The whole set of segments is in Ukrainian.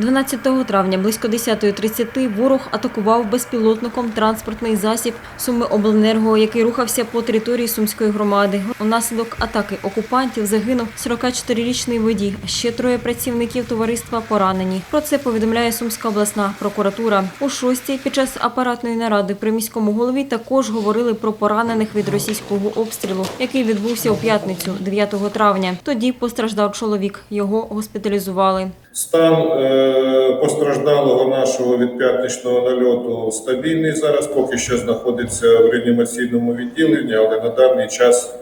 12 травня близько 10.30 ворог атакував безпілотником транспортний засіб Суми Обленерго, який рухався по території Сумської громади. Унаслідок атаки окупантів загинув 44-річний водій, ще троє працівників товариства поранені. Про це повідомляє Сумська обласна прокуратура. У шостій під час апаратної наради при міському голові також говорили про поранених від російського обстрілу, який відбувся у п'ятницю, 9 травня. Тоді постраждав чоловік. Його госпіталізували. Стан е, постраждалого нашого від п'ятничного нальоту стабільний зараз, поки що знаходиться в реанімаційному відділенні, але на даний час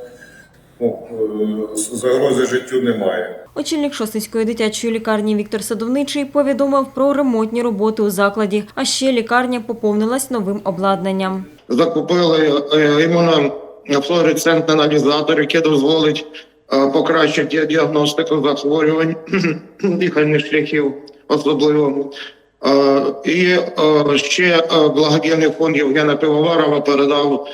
ну, е, загрози життю немає. Очільник Шостинської дитячої лікарні Віктор Садовничий повідомив про ремонтні роботи у закладі, а ще лікарня поповнилась новим обладнанням. закупили е, імунофлуоресцентний аналізатор, який дозволить е, покращити діагностику захворювань дихальних шляхів особливо. Е, І е, ще благодійний фонд Євгена Пивоварова передав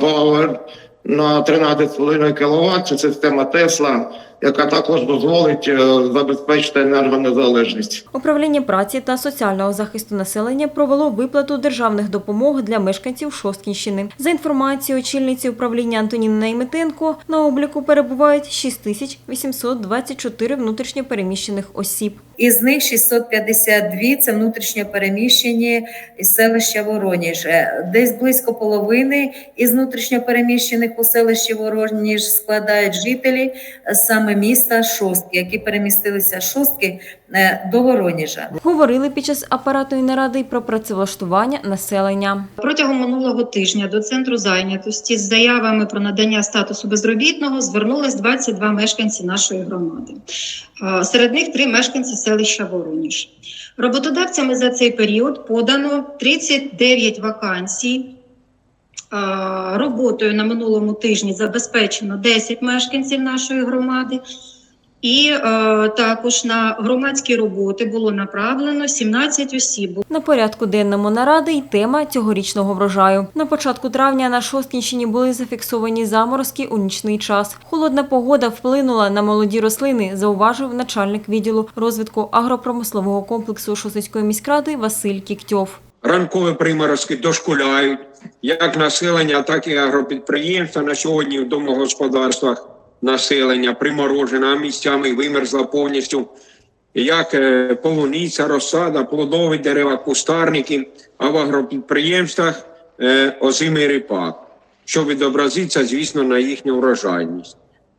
Power на 13,5 кВт. Це система Тесла, яка також дозволить е, забезпечити енергонезалежність. Управління праці та соціального захисту населення провело виплату державних допомог для мешканців Шосткінщини. За інформацією очільниці управління Антоніни Найметенко, на обліку перебувають 6824 внутрішньо переміщених осіб. Із них 652 – це внутрішньо переміщені із селища Вороніж. Е, Десь близько половини із внутрішньо переміщених у селищі Вороніж складають жителі е, саме міста Шостки, які перемістилися з Шостки е, до Вороніжа. Говорили під час апаратної наради й про працевлаштування населення. Протягом минулого тижня до центру зайнятості з заявами про надання статусу безробітного звернулись 22 мешканці нашої громади. Е, Серед них три мешканці селища Вороніж. Роботодавцями за цей період подано 39 вакансій. Е, Роботою на минулому тижні забезпечено 10 мешканців нашої громади. І е, також на громадські роботи було направлено 17 осіб. На порядку денному наради й тема цьогорічного врожаю. На початку травня на Шосткінщині були зафіксовані заморозки у нічний час. Холодна погода вплинула на молоді рослини, зауважив начальник відділу розвитку агропромислового комплексу Шосткінської міськради Василь Кіктьов. ранкові приморозки дошкуляють як населення, так і агропідприємства. На сьогодні в домогосподарствах населення приморожено, а місцями вимерзла повністю. Як е, полуниця, розсада, плодові дерева, кустарники, а в агропідприємствах е, озимий ріпак, що відобразиться, звісно, на їхню врожайність.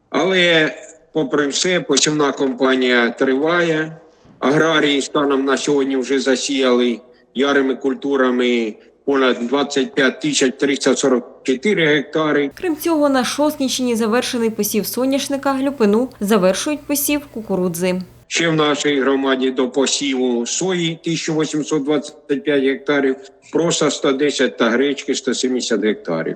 Але, попри все, посівна кампанія триває. Аграрії станом на сьогодні вже засіяли ярими культурами понад 25 тисяч 344 гектари. Крім цього, на Шосткінщині завершений посів соняшника, люпину, завершують посів кукурудзи. Ще в нашій громаді до посіву сої 1825 гектарів, проса 110 та гречки 170 гектарів.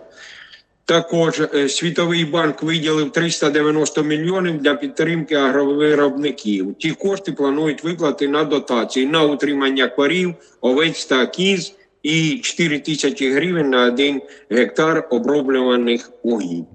Також е, Світовий банк виділив 390 мільйонів для підтримки агровиробників. Ті кошти планують виплати на дотації на утримання корів, овець та кіз і 4 тисячі гривень на один гектар оброблюваних угідь.